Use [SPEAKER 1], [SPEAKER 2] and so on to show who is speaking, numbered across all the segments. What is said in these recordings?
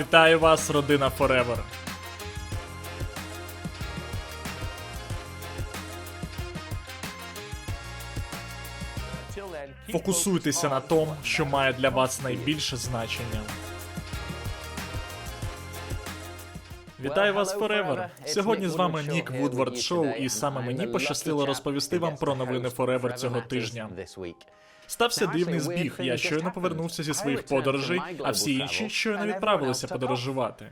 [SPEAKER 1] Вітаю вас, родина Forever. Фокусуйтеся на тому, що має для вас найбільше значення. Вітаю вас, Forever! Сьогодні з вами Нік Вудвард Шоу, і саме мені пощастило розповісти вам про новини Forever цього тижня. Стався дивний збіг. Я щойно повернувся зі своїх подорожей, а всі інші щойно відправилися подорожувати.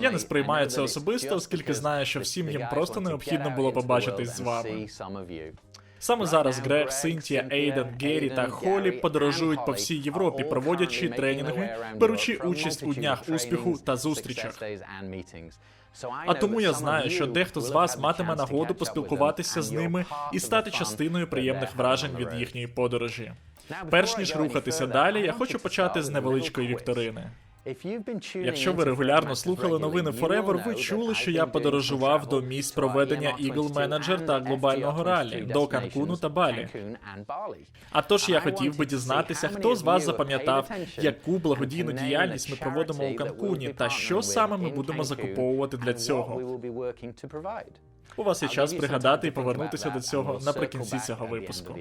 [SPEAKER 1] Я не сприймаю це особисто, оскільки знаю, що всім їм просто необхідно було побачитись з вами. Саме зараз Грег, Синтія, Ейден, Геррі та Холі подорожують по всій Європі, проводячи тренінги, беручи участь у днях успіху та зустрічах. А тому я знаю, що дехто з вас матиме нагоду поспілкуватися з ними і стати частиною приємних вражень від їхньої подорожі. Перш ніж рухатися далі, я хочу почати з невеличкої вікторини. Якщо ви регулярно слухали новини Forever, ви чули, що я подорожував до місць проведення Eagle Manager та глобального ралі до Канкуну та Балі. А тож я хотів би дізнатися, хто з вас запам'ятав, яку благодійну діяльність ми проводимо у Канкуні, та що саме ми будемо закуповувати для цього. У вас є час пригадати і повернутися до цього наприкінці цього випуску.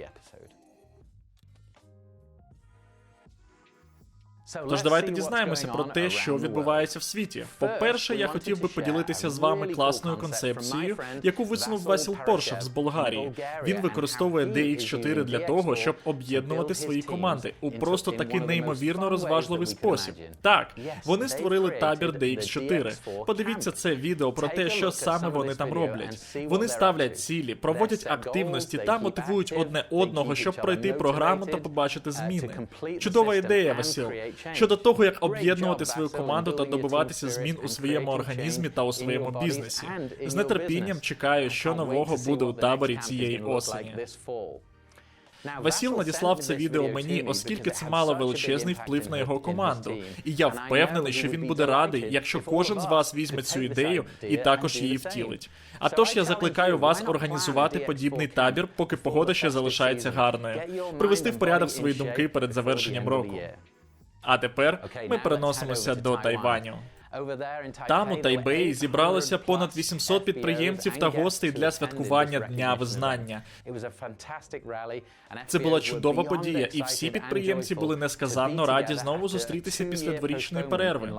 [SPEAKER 1] Тож давайте дізнаємося про те, що відбувається в світі. По-перше, я хотів би поділитися з вами класною концепцією, яку висунув Васіл Поршев з Болгарії. Він використовує DX4 для того, щоб об'єднувати свої команди у просто такий неймовірно розважливий спосіб. Так, вони створили табір DX4. Подивіться це відео про те, що саме вони там роблять. Вони ставлять цілі, проводять активності та мотивують одне одного, щоб пройти програму та побачити зміни. Чудова ідея, Васіл. Щодо того, як об'єднувати свою команду та добиватися змін у своєму організмі та у своєму бізнесі. З нетерпінням чекаю, що нового буде у таборі цієї осені. Васіл надіслав це відео мені, оскільки це мало величезний вплив на його команду. І я впевнений, що він буде радий, якщо кожен з вас візьме цю ідею і також її втілить. А тож я закликаю вас організувати подібний табір, поки погода ще залишається гарною, привести в порядок свої думки перед завершенням року. А тепер ми переносимося до Тайваню. Там у Тайбеї зібралося понад 800 підприємців та гостей для святкування Дня Визнання. Це була чудова подія, і всі підприємці були несказанно раді знову зустрітися після дворічної перерви.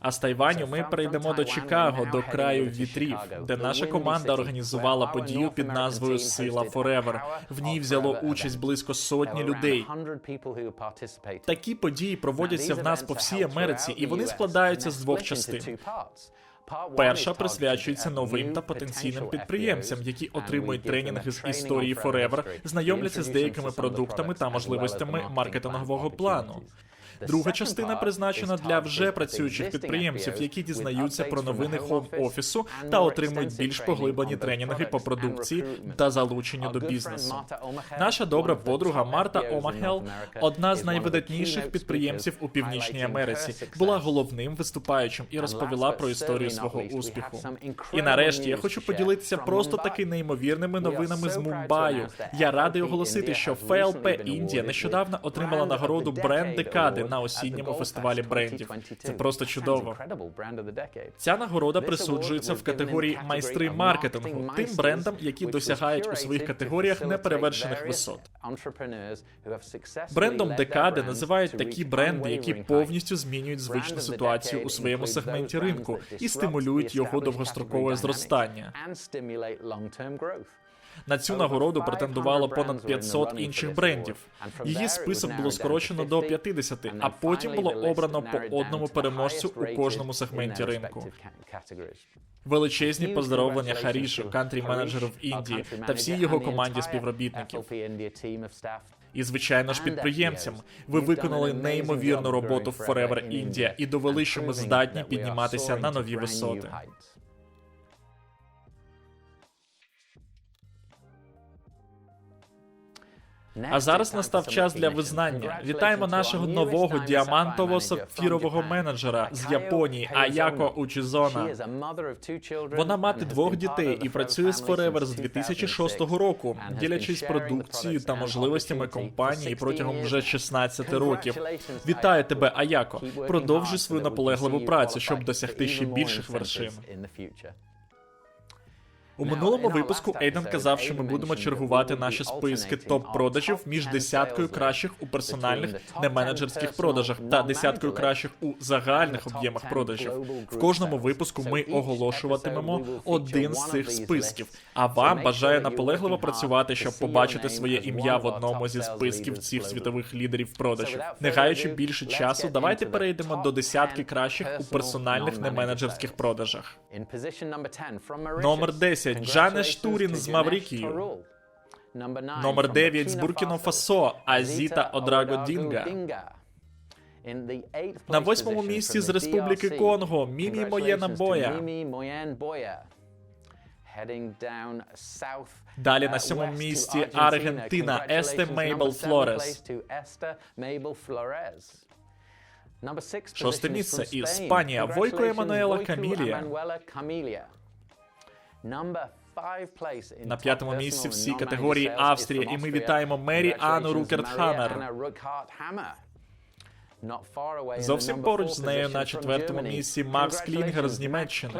[SPEAKER 1] А з Тайваню ми перейдемо до Чикаго, до краю вітрів, де наша команда організувала подію під назвою Сила Форевер. В ній взяло участь близько сотні людей. Такі події проводяться в нас по всій Америці, і вони складаються з двох частин. Перша присвячується новим та потенційним підприємцям, які отримують тренінги з історії Forever, знайомляться з деякими продуктами та можливостями маркетингового плану. Друга частина призначена для вже працюючих підприємців, які дізнаються про новини хоум офісу та отримують більш поглиблені тренінги по продукції та залученню до бізнесу. Наша добра подруга Марта Омахел, одна з найвидатніших підприємців у північній Америці, була головним виступаючим і розповіла про історію свого успіху. І нарешті я хочу поділитися просто таки неймовірними новинами з Мумбаю. Я радий оголосити, що ФЛП Індія нещодавно отримала нагороду бренд декади на осінньому фестивалі брендів. Це просто чудово. Ця нагорода присуджується в категорії майстри маркетингу тим брендам, які досягають у своїх категоріях неперевершених висот. Брендом декади називають такі бренди, які повністю змінюють звичну ситуацію у своєму сегменті ринку і стимулюють його довгострокове зростання. На цю нагороду претендувало понад 500 інших брендів. Її список було скорочено до 50, а потім було обрано по одному переможцю у кожному сегменті ринку. Величезні поздоровлення Харішу, кантрі менеджеру в Індії та всій його команді співробітників. І звичайно ж підприємцям. Ви виконали неймовірну роботу в Forever India і довели, що ми здатні підніматися на нові висоти. А зараз настав час для визнання. Вітаємо нашого нового діамантово сапфірового менеджера з Японії Аяко Учізона. Вона мати двох дітей і працює з Forever з 2006 року, ділячись продукцією та можливостями компанії протягом вже 16 років. Вітаю тебе, Аяко. Продовжуй свою наполегливу працю, щоб досягти ще більших вершин. У минулому випуску Ейден казав, що ми будемо чергувати наші списки топ-продажів між десяткою кращих у персональних неменеджерських продажах та десяткою кращих у загальних об'ємах продажів. В кожному випуску ми оголошуватимемо один з цих списків. А вам бажаю наполегливо працювати, щоб побачити своє ім'я в одному зі списків цих світових лідерів продажів. Не гаючи більше часу, давайте перейдемо до десятки кращих у персональних неменеджерських продажах.
[SPEAKER 2] Номер 10. Джане Штурін з Маврикію.
[SPEAKER 1] Номер 9 з Буркіно Фасо Азіта Одраго Дінга. На восьмому місці з Республіки Конго Мімі Моєна Боя. Далі на сьомому місці Аргентина Есте Мейбл Флорес.
[SPEAKER 2] Шосте місце Іспанія. Войко Еммануела Камілія.
[SPEAKER 1] На п'ятому місці всі категорії Австрія, і ми вітаємо Мері Ану Рукертхамер. Зовсім поруч з нею на четвертому місці Макс Клінгер з Німеччини.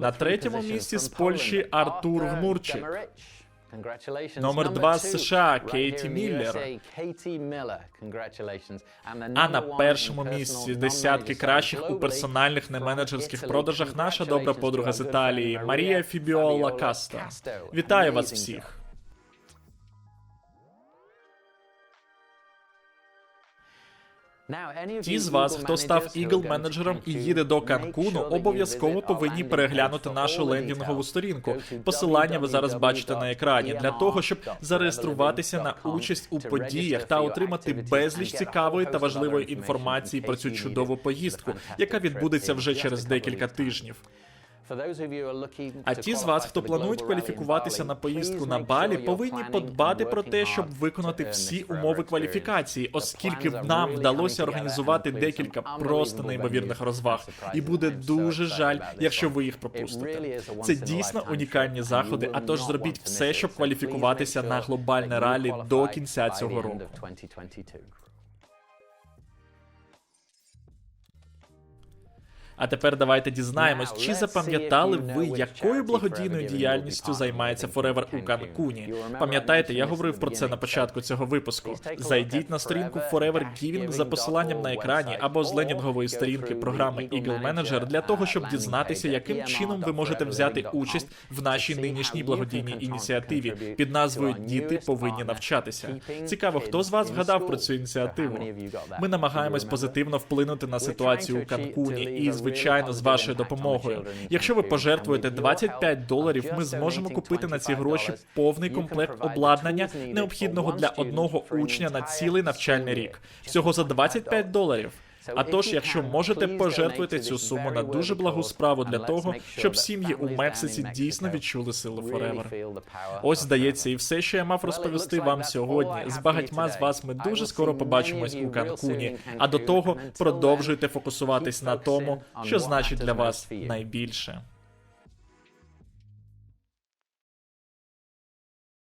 [SPEAKER 2] На третьому місці з Польщі Артур Гмурчик.
[SPEAKER 1] Номер два з США Кейті Міллер. А на першому місці десятки кращих у персональних неменеджерських продажах наша добра подруга з Італії Марія Фібіола Каста. Вітаю вас всіх! Ті з вас, хто став ігл менеджером і їде до Канкуну, обов'язково повинні переглянути нашу лендінгову сторінку. Посилання ви зараз бачите на екрані. Для того, щоб зареєструватися на участь у подіях та отримати безліч цікавої та важливої інформації про цю чудову поїздку, яка відбудеться вже через декілька тижнів. А ті з вас, хто планують кваліфікуватися на поїздку на Балі, повинні подбати про те, щоб виконати всі умови кваліфікації, оскільки нам вдалося організувати декілька просто неймовірних розваг, і буде дуже жаль, якщо ви їх пропустите. Це дійсно унікальні заходи. А тож зробіть все, щоб кваліфікуватися на глобальне ралі до кінця цього року. А тепер давайте дізнаємось, чи запам'ятали ви, якою благодійною діяльністю займається Forever у Канкуні. Пам'ятаєте, я говорив про це на початку цього випуску. Зайдіть на сторінку Forever Giving за посиланням на екрані або з ленінгової сторінки програми Eagle Manager для того, щоб дізнатися, яким чином ви можете взяти участь в нашій нинішній благодійній ініціативі під назвою Діти повинні навчатися. Цікаво, хто з вас вгадав про цю ініціативу? Ми намагаємось позитивно вплинути на ситуацію у Канкуні і звичайно звичайно, з вашою допомогою. Якщо ви пожертвуєте 25 доларів, ми зможемо купити на ці гроші повний комплект обладнання, необхідного для одного учня на цілий навчальний рік. Всього за 25 доларів. А тож, якщо можете, пожертвувати цю суму на дуже благу справу для того, щоб сім'ї у Мексиці дійсно відчули силу Forever. Ось здається, і все, що я мав розповісти вам сьогодні. З багатьма з вас ми дуже скоро побачимось у Канкуні. А до того продовжуйте фокусуватись на тому, що значить для вас найбільше.